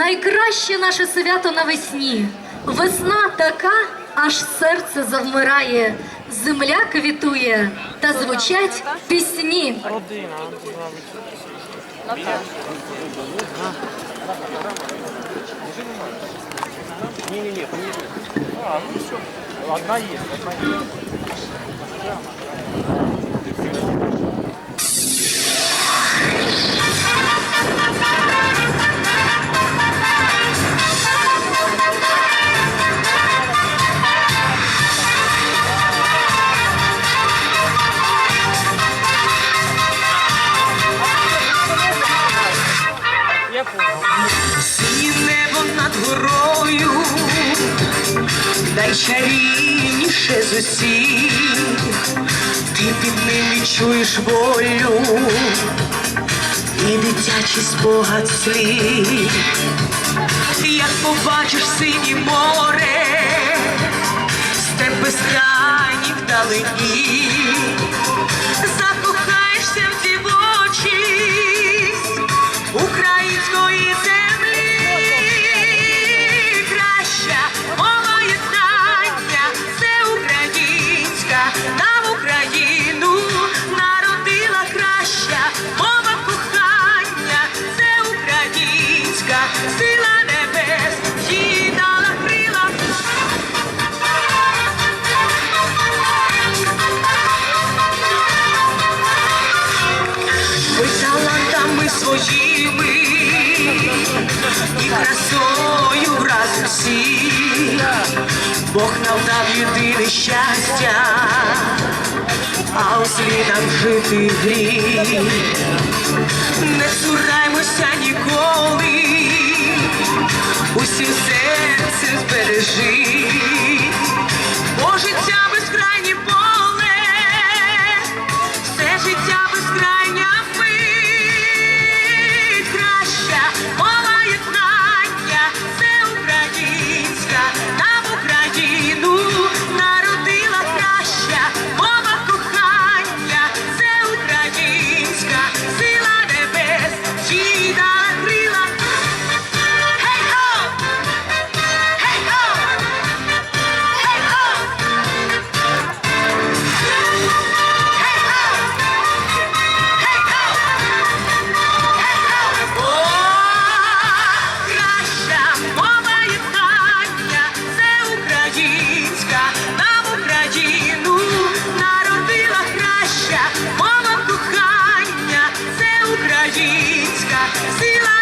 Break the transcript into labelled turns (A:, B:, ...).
A: найкраще наше свято навесні. Весна така, аж серце завмирає, земля квітує та звучать пісні.
B: Не-не-не, А, ну все. Одна есть, одна есть.
C: Найчарівніше з усіх, ти під ним відчуєш волю і дитячий спогад слів, як побачиш синє море, степ безкрайній вдалині, закохаєшся в дівочість української землі своїми і красою враз усі, Бог нам дав єдине щастя, а у слідах жити гріх. Не цураймося See you later.